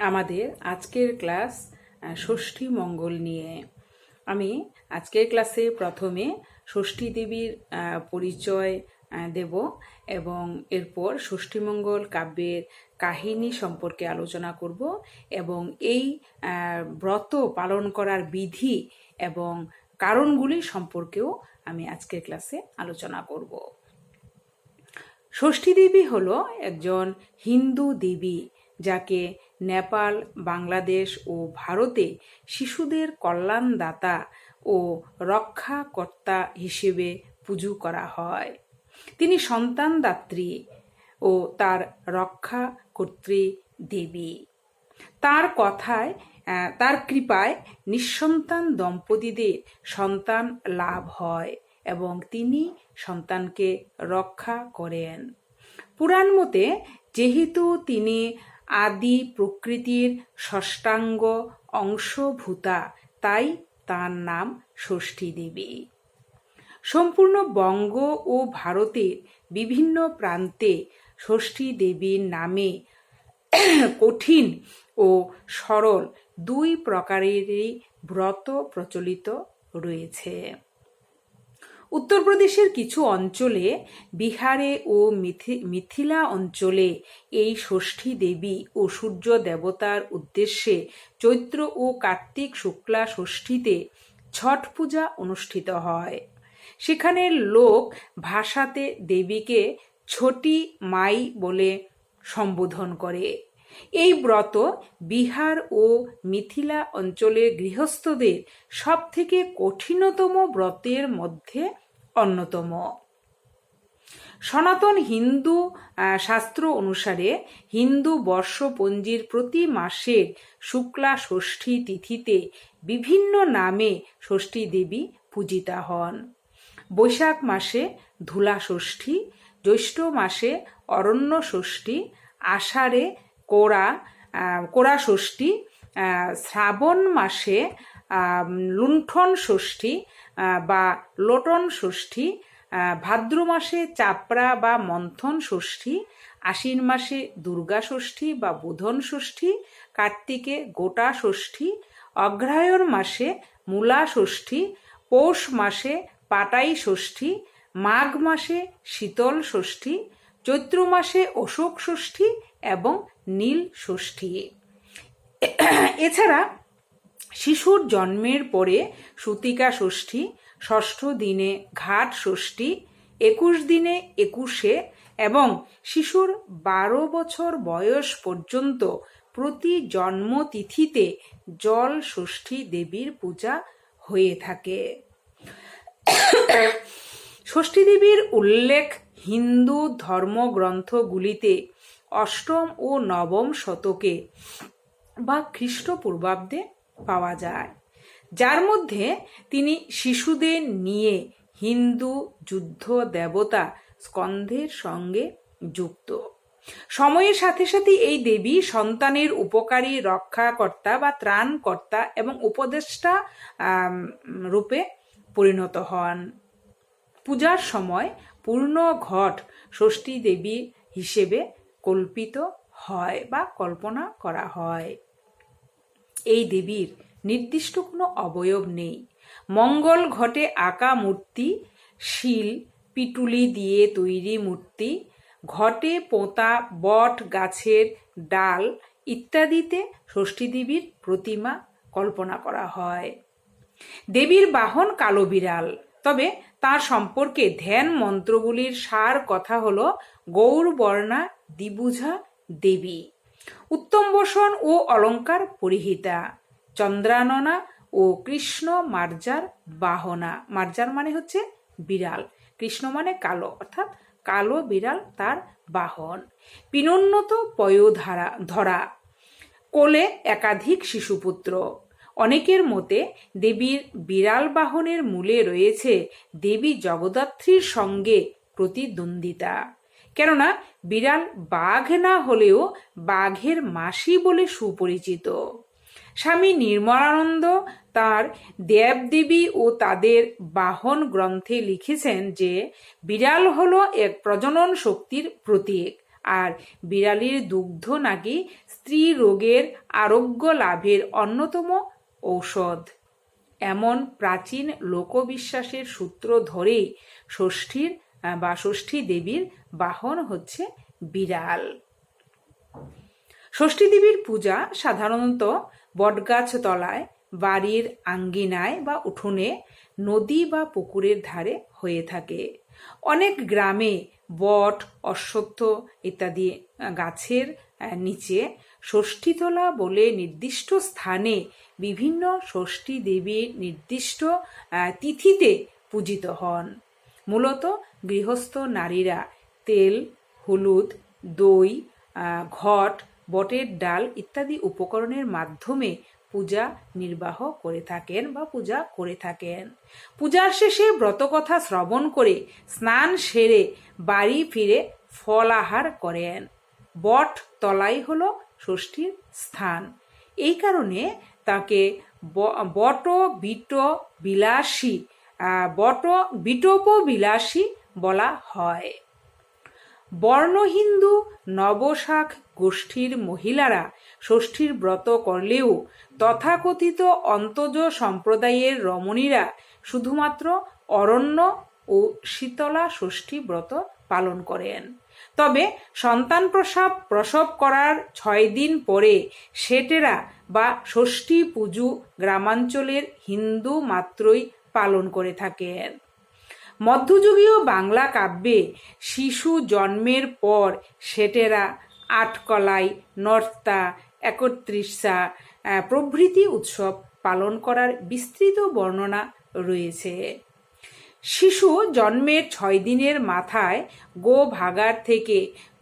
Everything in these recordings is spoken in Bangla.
আমাদের আজকের ক্লাস ষষ্ঠী মঙ্গল নিয়ে। আমি আজকের ক্লাসে প্রথমে ষষ্ঠী দেবীর পরিচয় দেব এবং এরপর ষষ্ঠীমঙ্গল কাব্যের কাহিনী সম্পর্কে আলোচনা করব এবং এই ব্রত পালন করার বিধি এবং কারণগুলি সম্পর্কেও আমি আজকের ক্লাসে আলোচনা করব। ষষ্ঠী দেবী হল একজন হিন্দু দেবী যাকে নেপাল, বাংলাদেশ ও ভারতে শিশুদের কল্যাণদাতা ও রক্ষাকর্তা হিসেবে পুজো করা হয়। তিনি সন্তানদাত্রী ও তার রক্ষা কর্ত্রী দেবী। তার কথায় তার কৃপায় নিঃসন্তান দম্পতিদের সন্তান লাভ হয় এবং তিনি সন্তানকে রক্ষা করেন। পুরাণ মতে, যেহেতু তিনি আদি প্রকৃতির ষষ্ঠাঙ্গ অংশভূতা। তাই তার নাম ষষ্ঠী দেবী। সম্পূর্ণ বঙ্গ ও ভারতের বিভিন্ন প্রান্তে ষষ্ঠী দেবীর নামে কঠিন ও সরল দুই প্রকারেরই ব্রত প্রচলিত রয়েছে। উত্তরপ্রদেশের কিছু অঞ্চলে, বিহারে ও মিথি- মিথিলা অঞ্চলে এই ষষ্ঠী দেবী ও সূর্য দেবতার উদ্দেশ্যে চৈত্র ও কার্তিক শুক্লা ষষ্ঠীতে ছট পূজা অনুষ্ঠিত হয়। সেখানে লোক ভাষাতে দেবীকে ছোটি মাই বলে সম্বোধন করে। এই ব্রত বিহার ও মিথিলা অঞ্চলের গৃহস্থদের সব থেকে কঠিনতম ব্রতের মধ্যে অন্যতম। সনাতন হিন্দু শাস্ত্র অনুসারে হিন্দু বর্ষপঞ্জির প্রতি মাসের শুক্লা ষষ্ঠী তিথিতে বিভিন্ন নামে ষষ্ঠী দেবী পূজিতা হন। বৈশাখ মাসে ধুলা ষষ্ঠী, জ্যৈষ্ঠ মাসে অরণ্য ষষ্ঠী, আষাঢ়ে কোড়া কোড়া ষষ্ঠী শ্রাবণ মাসে লুণ্ঠন ষষ্ঠী বা লোটন ষষ্ঠী ভাদ্র মাসে চাপড়া বা মন্থন ষষ্ঠী, আশ্বিন মাসে দুর্গা ষষ্ঠী বা বোধন ষষ্ঠী, কার্তিকে গোটা ষষ্ঠী, অগ্রহায়ণ মাসে মূলা ষষ্ঠী, পৌষ মাসে পাটাই ষষ্ঠী, মাঘ মাসে শীতল ষষ্ঠী চৈত্র মাসে অশোক ষষ্ঠী এবং নীল ষষ্ঠী। এছাড়া শিশুর জন্মের পরে সুতিকা ষষ্ঠী, ষষ্ঠ দিনে ঘাট ষষ্ঠী, একুশ দিনে একুশে এবং শিশুর বারো বছর বয়স পর্যন্ত প্রতি জন্মতিথিতে জল ষষ্ঠী দেবীর পূজা হয়ে থাকে। ষষ্ঠী দেবীর উল্লেখ হিন্দু ধর্মগ্রন্থগুলিতে অষ্টম ও নবম শতকে বা খ্রিস্টপূর্বাব্দে পাওয়া যায়। যার মধ্যে তিনি শিশুদের নিয়ে হিন্দু যুদ্ধ দেবতা স্কন্ধের সঙ্গে যুক্ত। সময়ের সাথে সাথে এই দেবী সন্তানের উপকারী রক্ষাকর্তা বা ত্রাণকর্তা এবং উপদেষ্টা রূপে পরিণত হন। পূজার সময় পূর্ণ ঘট ষষ্ঠী দেবী হিসেবে কল্পিত হয় বা কল্পনা করা হয়। এই দেবীর নির্দিষ্ট কোনো অবয়ব নেই। মঙ্গল ঘটে আঁকা মূর্তি, শিল, পিটুলি দিয়ে তৈরি মূর্তি, ঘটে পোঁতা, বট, গাছের ডাল ইত্যাদিতে ষষ্ঠী দেবীর প্রতিমা কল্পনা করা হয়। দেবীর বাহন কালো বিড়াল। তবে তার সম্পর্কে ধ্যান মন্ত্রগুলির সার কথা হল গৌরবর্ণা, দ্বিভুজা, দেবী। উত্তম বসন ও অলঙ্কার পরিহিতা। চন্দ্রাননা ও কৃষ্ণ মার্জার বাহনা। মার্জার মানে হচ্ছে বিড়াল। কৃষ্ণ মানে কালো, অর্থাৎ কালো বিড়াল তার বাহন। পিনোন্নত পয়োধারা, ধরা। কোলে একাধিক শিশুপুত্র। অনেকের মতে দেবীর বিড়াল বাহনের মূলে রয়েছে দেবী জগদ্ধাত্রীর সঙ্গে প্রতিদ্বন্দ্বিতা। কেননা বিড়াল বাঘ না হলেও বাঘের মাসি বলে সুপরিচিত। স্বামী নির্মলানন্দ তার দেবদেবী ও তাদের বাহন গ্রন্থে লিখেছেন যে, বিড়াল হলো এক প্রজনন শক্তির প্রতীক আর বিড়ালির দুগ্ধ নাকি স্ত্রী রোগের আরোগ্য লাভের অন্যতম ঔষধ। এমন প্রাচীন লোকবিশ্বাসের সূত্র ধরেই ষষ্ঠীর বা ষষ্ঠী দেবীর বাহন হচ্ছে বিড়াল। ষষ্ঠী দেবীর পূজা সাধারণত বটগাছ তলায় বাড়ির আঙ্গিনায় বা উঠোনে, নদী বা পুকুরের ধারে হয়ে থাকে। অনেক গ্রামে বট, অশ্বত্থ ইত্যাদি গাছের নিচে ষষ্ঠীতলা বলে নির্দিষ্ট স্থানে বিভিন্ন ষষ্ঠী দেবীর নির্দিষ্ট তিথিতে পূজিত হন। মূলত গৃহস্থ নারীরা তেল, হলুদ, দই ঘট, বটের ডাল ইত্যাদি উপকরণের মাধ্যমে পূজা নির্বাহ করে থাকেন বা পূজা করে থাকেন। পূজার শেষে ব্রতকথা শ্রবণ করে স্নান সেরে বাড়ি ফিরে ফলাহার করেন। বট তলাই হলো ষষ্ঠীর স্থান। এই কারণে তাকে বট বিট বিলাসী বট বিটোপ বিলাসী বলা হয়। বর্ণহিন্দু নবশাখ গোষ্ঠীর মহিলারা ষষ্ঠীর ব্রত করলেও তথাকথিত অন্তজ সম্প্রদায়ের রমণীরা শুধুমাত্র অরণ্য ও শীতলা ষষ্ঠী ব্রত পালন করেন। তবে সন্তান প্রসব প্রসব করার ছয় দিন পরে সেটেরা বা ষষ্ঠী পুজো গ্রামাঞ্চলের হিন্দু মাত্রই পালন করে থাকেন। মধ্যযুগীয় বাংলা কাব্যে শিশু জন্মের পর সেটেরা আটকলাই নর্তা, একত্রিশা প্রভৃতি উৎসব পালন করার বিস্তৃত বর্ণনা রয়েছে। শিশু জন্মের ছয় দিনের মাথায় গো ভাগার থেকে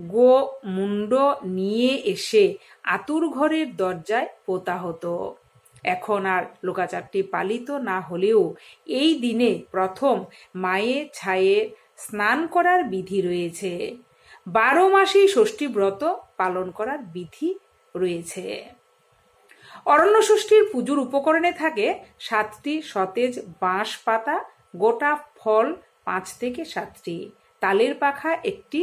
গো মুন্ড নিয়ে এসে আতুর ঘরের দরজায় পোতা হতো এখন আর লোকাচারটি পালিত না হলেও এই দিনে প্রথম মায়ে ছায়ে স্নান করার বিধি রয়েছে। বারো মাসেই ষষ্ঠী ব্রত পালন করার বিধি রয়েছে। অরণ্য ষষ্ঠীর পুজোর উপকরণে থাকে সাতটি সতেজ বাঁশ পাতা গোটা ফল পাঁচ থেকে সাতটি। তালের পাখা একটি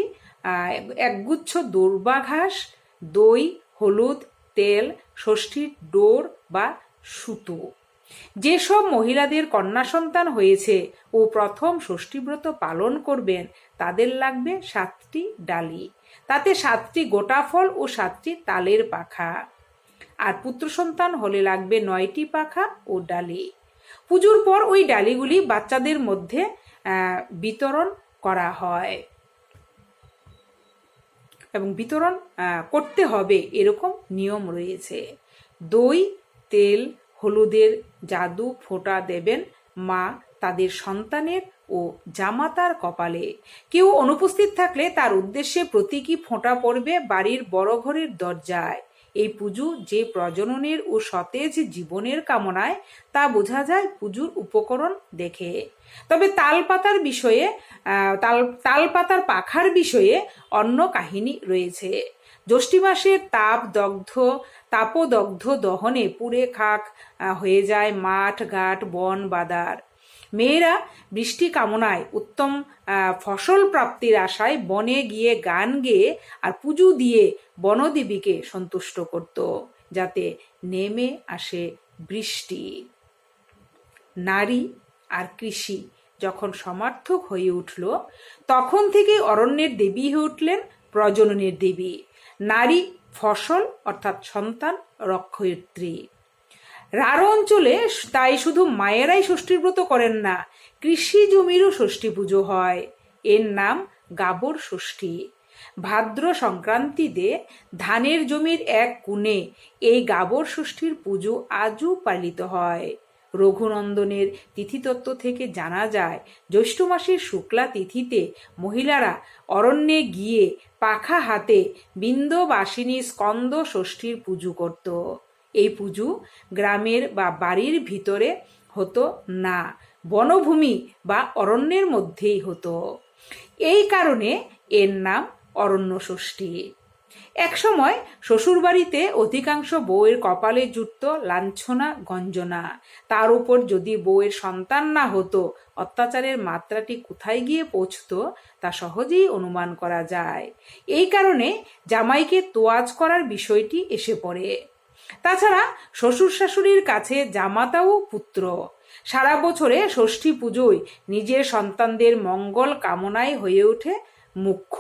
একগুচ্ছ দৌর্বা ঘাস, দই, হলুদ, তেল, ষষ্ঠীর ডোর বা সুতো। যেসব মহিলাদের কন্যা সন্তান হয়েছে ও প্রথম ষষ্ঠীব্রত পালন করবেন, তাদের লাগবে সাতটি ডালি। তাতে সাতটি গোটা ফল ও সাতটি তালের পাখা। আর পুত্র সন্তান হলে লাগবে নয়টি পাখা ও ডালি। পুজোর পর ওই ডালিগুলি বাচ্চাদের মধ্যে বিতরণ করা হয়। এবং বিতরণ করতে হবে এরকম নিয়ম রয়েছে। দই, তেল, হলুদের জাদু ফোঁটা দেবেন মা তাদের সন্তানের ও জামাতার কপালে। কেউ অনুপস্থিত থাকলে তার উদ্দেশ্যে প্রতীকী ফোঁটা পড়বে বাড়ির বড় ঘরের দরজায়। এই পুজো যে প্রজননের ও সতেজ জীবনের কামনায়, তা বোঝা যায় পুজোর উপকরণ দেখে। তবে তালপাতার বিষয়ে তাল, তালপাতার পাখার বিষয়ে অন্য কাহিনী রয়েছে। জ্যৈষ্ঠী মাসের তাপ দগ্ধ, তাপদগ্ধ দহনে পুড়ে খাক হয়ে যায় মাঠ, ঘাট, বন, বাদার। মেয়েরা বৃষ্টি কামনায় উত্তম ফসল প্রাপ্তির আশায় বনে গিয়ে গান গেয়ে আর পুজো দিয়ে বনদেবীকে সন্তুষ্ট করত, যাতে নেমে আসে বৃষ্টি। নারী আর কৃষি যখন সমার্থক হয়ে উঠল, তখন থেকে অরণ্যের দেবী হয়ে উঠলেন প্রজননের দেবী। নারী, ফসল অর্থাৎ সন্তান, রক্ষয়িত্রী। রাঢ় অঞ্চলে তাই শুধু মায়েরাই ষষ্ঠীর ব্রত করেন না, কৃষি জমিরও ষষ্ঠী পুজো হয়। এর নাম গাবর ষষ্ঠী। ভাদ্র সংক্রান্তিতে ধানের জমির এক কোণে এই গাবর ষষ্ঠীর পুজো আজও পালিত হয়। রঘুনন্দনের তিথিতত্ত্ব থেকে জানা যায়, জ্যৈষ্ঠ মাসের শুক্লা তিথিতে মহিলারা অরণ্যে গিয়ে পাখা হাতে বিন্দবাসিনী স্কন্দ ষষ্ঠীর পুজো করত। এই পুজো গ্রামের বা বাড়ির ভিতরে হতো না, বনভূমি বা অরণ্যের মধ্যেই হতো। এই কারণে এর নাম অরণ্য ষষ্ঠী একসময় শ্বশুরবাড়িতে অধিকাংশ বউয়ের কপালে জুটত লাঞ্ছনা, গঞ্জনা। তার উপর যদি বউয়ের সন্তান না হতো, অত্যাচারের মাত্রাটি কোথায় গিয়ে পৌঁছত তা সহজেই অনুমান করা যায়। এই কারণে জামাইকে তোয়াজ করার বিষয়টি এসে পড়ে। তাছাড়া শ্বশুর শাশুড়ির কাছে জামাতাও পুত্র। সারা বছরে ষষ্ঠী পুজোয় নিজের সন্তানদের মঙ্গল কামনায় হয়ে ওঠে মুখ্য।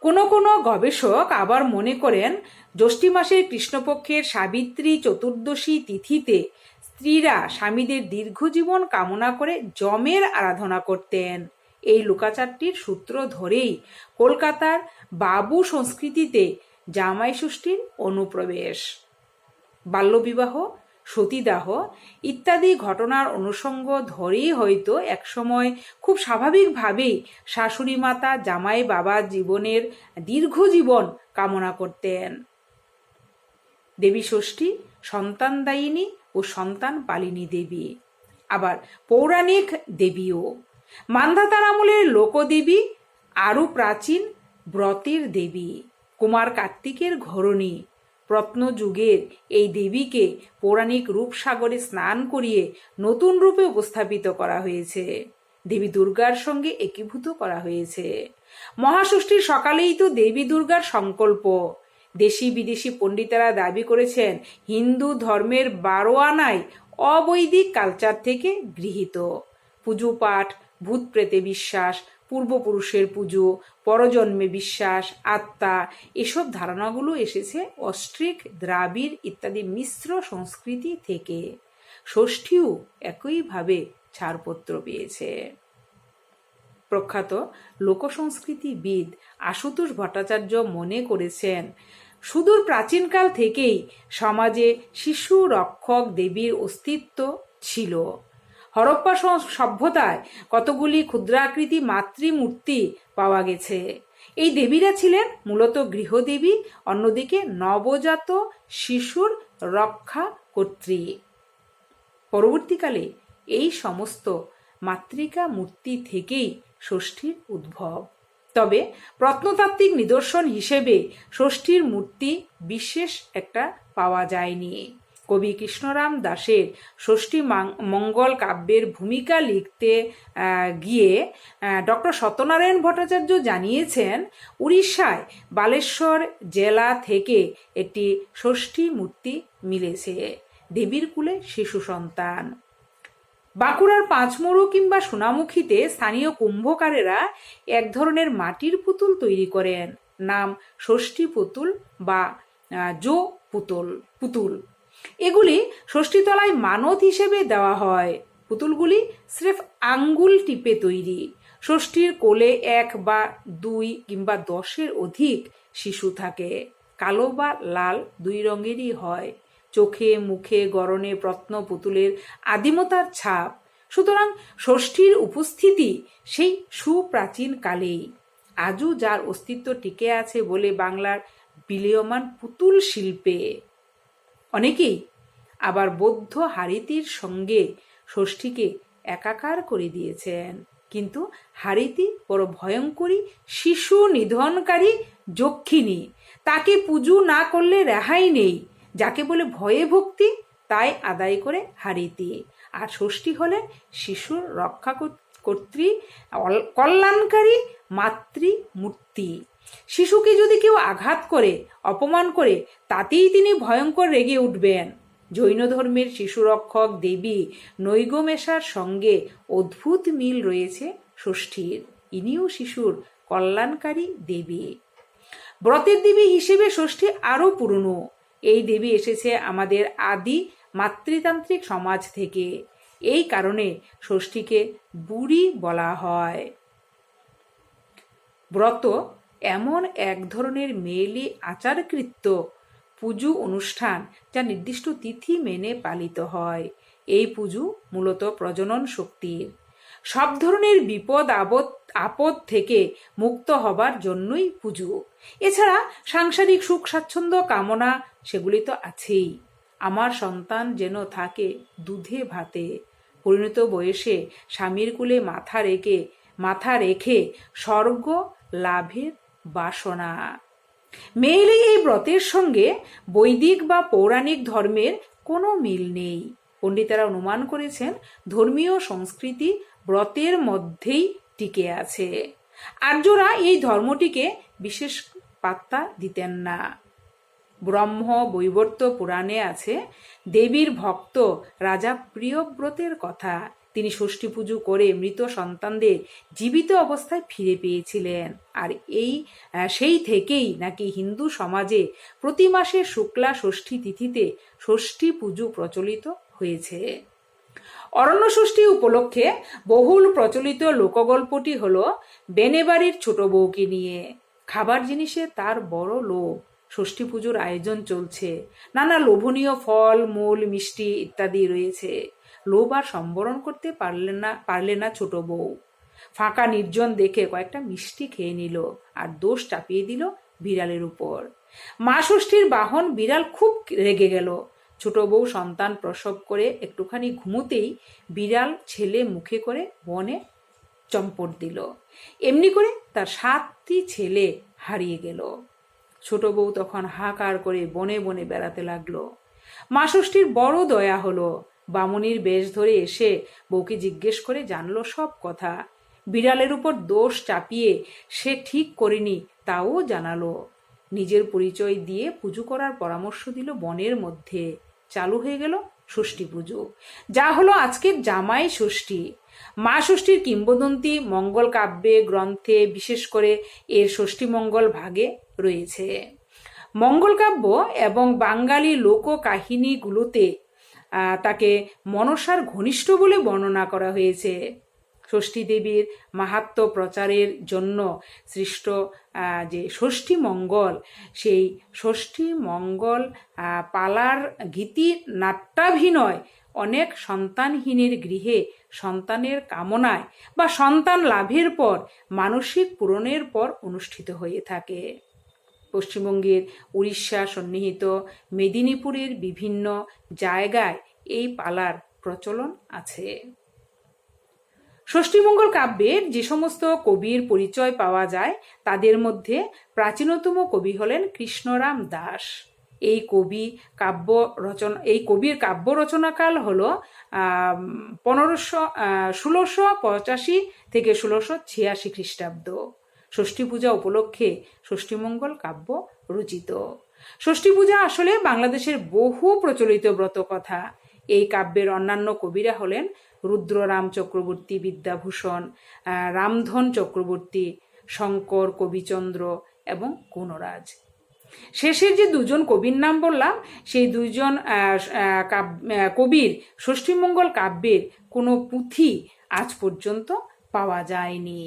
কোনো কোনো গবেষক আবার মনে করেন, জ্যৈষ্ঠী মাসের কৃষ্ণপক্ষের সাবিত্রী চতুর্দশী তিথিতে স্ত্রীরা স্বামীদের দীর্ঘজীবন কামনা করে জমের আরাধনা করতেন। এই লুকাচারটির সূত্র ধরেই কলকাতার বাবু সংস্কৃতিতে জামাই ষষ্ঠীর অনুপ্রবেশ, বাল্যবিবাহ, সতীদাহ ইত্যাদি ঘটনার অনুষঙ্গ ধরেই হয়তো একসময় খুব স্বাভাবিকভাবেই শাশুড়ি মাতা, জামাই বাবা জীবনের দীর্ঘ জীবন কামনা করতেন। দেবী ষষ্ঠী সন্তানদায়িনী ও সন্তান পালিনী দেবী, আবার পৌরাণিক দেবীও। মান্ধাতার আমলের লোকদেবী, আরও প্রাচীন ব্রতের দেবী। কুমার কার্তিকের ঘরণী। প্রত্নযুগের এই দেবীকে পৌরাণিক রূপসাগরে স্নান করিয়ে নতুন রূপে উপস্থাপিত করা হয়েছে। দেবী দুর্গার সঙ্গে একীভূত করা হয়েছে। মহাষষ্ঠীর সকালেই তো দেবী দুর্গার সংকল্প। দেশি বিদেশি পণ্ডিতেরা দাবি করেছেন, হিন্দু ধর্মের বারো আনায় অবৈদিক কালচার থেকে গৃহীত। পুজো পাঠ, ভূত প্রেতে বিশ্বাস পূর্বপুরুষের পুজো, পরজন্মে বিশ্বাস, আত্মা, এসব ধারণাগুলো এসেছে অস্ট্রিক দ্রাবিড় ইত্যাদি মিশ্র সংস্কৃতি থেকে। ষষ্ঠীও একইভাবে ছাড়পত্র পেয়েছে। প্রখ্যাত লোকসংস্কৃতিবিদ আশুতোষ ভট্টাচার্য মনে করেছেন, সুদূর প্রাচীনকাল থেকেই সমাজে শিশু রক্ষক দেবীর অস্তিত্ব ছিল। হরপ্পা সভ্যতায় কতগুলি ক্ষুদ্রাকৃতি মাতৃমূর্তি পাওয়া গেছে। এই দেবীরা ছিলেন মূলত গৃহদেবী, অন্যদিকে নবজাত শিশুর রক্ষা কর্ত্রী পরবর্তীকালে এই সমস্ত মাতৃকা মূর্তি থেকেই ষষ্ঠীর উদ্ভব। তবে প্রত্নতাত্ত্বিক নিদর্শন হিসেবে ষষ্ঠীর মূর্তি বিশেষ একটা পাওয়া যায়নি। কবি কৃষ্ণরাম দাসের ষষ্ঠী মঙ্গল কাব্যের ভূমিকা লিখতে গিয়ে ডক্টর সত্যনারায়ণ ভট্টাচার্য জানিয়েছেন, উড়িষ্যায় বালেশ্বর জেলা থেকে একটি ষষ্ঠী মূর্তি মিলেছে। দেবীর কুলে শিশু সন্তান। বাঁকুড়ার পাঁচমোড়ো কিংবা সোনামুখীতে স্থানীয় কুম্ভকারেরা এক ধরনের মাটির পুতুল তৈরি করেন। নাম ষষ্ঠী পুতুল বা জো পুতুল পুতুল। এগুলি ষষ্ঠীতলায় মানত হিসেবে দেওয়া হয়। পুতুলগুলি স্রেফ আঙ্গুল টিপে তৈরি। ষষ্ঠীর কোলে এক বা দুই কিংবা দশের অধিক শিশু থাকে। কালো বা লাল দুই রঙেরই হয়। চোখে, মুখে গরণে প্রত্ন পুতুলের আদিমতার ছাপ। সুতরাং ষষ্ঠীর উপস্থিতি সেই সুপ্রাচীন কালেই। আজও যার অস্তিত্ব টিকে আছে বলে বাংলার বিলীয়মান পুতুল শিল্পে। অনেকেই আবার বৌদ্ধ হারিতির সঙ্গে ষষ্ঠীকে একাকার করে দিয়েছেন। কিন্তু হারিতি বড় ভয়ঙ্করী শিশু নিধনকারী যক্ষিণী। তাকে পুজো না করলে রেহাই নেই। যাকে বলে ভয়ে ভক্তি, তাই আদায় করে হারিতি। আর ষষ্ঠী হলেন শিশুর রক্ষা কর্ত্রী কল্যাণকারী মাতৃ মূর্তি শিশুকে যদি কেউ আঘাত করে, অপমান করে, তাতেই তিনি ভয়ঙ্কর রেগে উঠবেন। জৈন ধর্মের শিশুরক্ষক দেবী নৈগমেশার সঙ্গে অদ্ভুত মিল রয়েছে ষষ্ঠীর। ইনিও শিশুর কল্যাণকারী দেবী। ব্রতের দেবী হিসেবে ষষ্ঠী আরও পুরনো। এই দেবী এসেছে আমাদের আদি মাতৃতান্ত্রিক সমাজ থেকে। এই কারণে ষষ্ঠীকে বুড়ি বলা হয়। ব্রত এমন এক ধরনের মেয়েলি আচারকৃত্য পুজো অনুষ্ঠান যা নির্দিষ্ট তিথি মেনে পালিত হয়। এই পুজো মূলত প্রজনন শক্তির। সব ধরনের বিপদ আপদ আপদ থেকে মুক্ত হবার জন্যই পুজো। এছাড়া সাংসারিক সুখ, স্বাচ্ছন্দ্য, কামনা সেগুলি তো আছেই। আমার সন্তান যেন থাকে দুধে ভাতে। পরিণত বয়সে স্বামীর কুলে মাথা রেখে মাথা রেখে স্বর্গ লাভের বাসনা। মেইলে এই ব্রতের সঙ্গে বৈদিক বা পৌরাণিক ধর্মের কোনো মিল নেই। পণ্ডিতেরা অনুমান করেছেন, ধর্মীয় সংস্কৃতি ব্রতের মধ্যেই টিকে আছে। আর্যরা এই ধর্মটিকে বিশেষ পাত্তা দিতেন না। ব্রহ্ম বৈবর্ত পুরাণে আছে, দেবীর ভক্ত রাজা প্রিয়ব্রতের কথা। তিনি ষষ্ঠী পুজো করে মৃত সন্তানদের জীবিত অবস্থায় ফিরে পেয়েছিলেন। আর এই সেই থেকেই নাকি হিন্দু সমাজে প্রতি মাসে শুক্লা ষষ্ঠী তিথিতে ষষ্ঠী পুজো প্রচলিত হয়েছে। অরণ্য ষষ্ঠী উপলক্ষে বহুল প্রচলিত লোকগল্পটি হলো বেনেবাড়ির ছোট বউকে নিয়ে। খাবার জিনিসে তার বড় লোভ। ষষ্ঠী পুজোর আয়োজন চলছে। নানা লোভনীয় ফল, মূল, মিষ্টি ইত্যাদি রয়েছে। লোভ আর সম্বরণ করতে পারলেন না, পারলে না ছোট বউ। ফাঁকা নির্জন দেখে কয়েকটা মিষ্টি খেয়ে নিল আর দোষ চাপিয়ে দিল বিড়ালের উপর। মা ষষ্ঠীর বাহন বিড়াল খুব রেগে গেল। ছোট বউ সন্তান প্রসব করে একটুখানি ঘুমোতেই বিড়াল ছেলে মুখে করে বনে চম্পট দিল। এমনি করে তার সাতটি ছেলে হারিয়ে গেল। ছোট বউ তখন হাকার করে বনে বনে বেড়াতে লাগল। মা ষষ্ঠীর বড় দয়া হলো। বামুনির বেশ ধরে এসে বউকে জিজ্ঞেস করে জানল সব কথা। বিড়ালের উপর দোষ চাপিয়ে সে ঠিক করেনি তাও জানালো। নিজের পরিচয় দিয়ে পুজো করার পরামর্শ দিল বনের মধ্যে। চালু হয়ে গেল ষষ্ঠী পুজো। যা হলো আজকের জামাই ষষ্ঠী। মা ষষ্ঠীর কিংবদন্তি মঙ্গল কাব্যে গ্রন্থে বিশেষ করে এর ষষ্ঠী মঙ্গল ভাগে রয়েছে। মঙ্গল কাব্য এবং বাঙালি লোক কাহিনীগুলোতে আহ, তাকে মনসার ঘনিষ্ঠ বলে বর্ণনা করা হয়েছে। ষষ্ঠী দেবীর মাহাত্ম প্রচারের জন্য সৃষ্ট যে ষষ্ঠী মঙ্গল, সেই ষষ্ঠী মঙ্গল পালার গীতি নাট্যাভিনয় অনেক সন্তানহীনের গৃহে সন্তানের কামনায় বা সন্তান লাভের পর, মানসিক পূরণের পর অনুষ্ঠিত হয়ে থাকে। পশ্চিমবঙ্গের উড়িষ্যা সন্নিহিত মেদিনীপুরের বিভিন্ন জায়গায় এই পালার প্রচলন আছে। ষষ্ঠীমঙ্গল কাব্যের যে সমস্ত কবির পরিচয় পাওয়া যায়, তাদের মধ্যে প্রাচীনতম কবি হলেন কৃষ্ণরাম দাস। এই কবি কাব্য রচনা, এই কবির কাব্য রচনাকাল হল পনেরোশো ষোলোশো পঁচাশি থেকে ষোলোশো ছিয়াশি খ্রিস্টাব্দ। ষষ্ঠী পূজা উপলক্ষে ষষ্ঠীমঙ্গল কাব্য রচিত। ষষ্ঠী পূজা আসলে বাংলাদেশের বহু প্রচলিত ব্রত কথা এই কাব্যের অন্যান্য কবিরা হলেন রুদ্ররাম চক্রবর্তী বিদ্যাভূষণ রামধন চক্রবর্তী শঙ্কর কবিচন্দ্র এবং গুণরাজ শেষের যে দুজন কবির নাম বললাম সেই আহ, কবির ষষ্ঠীমঙ্গল কাব্যের কোনো পুঁথি আজ পর্যন্ত পাওয়া যায়নি।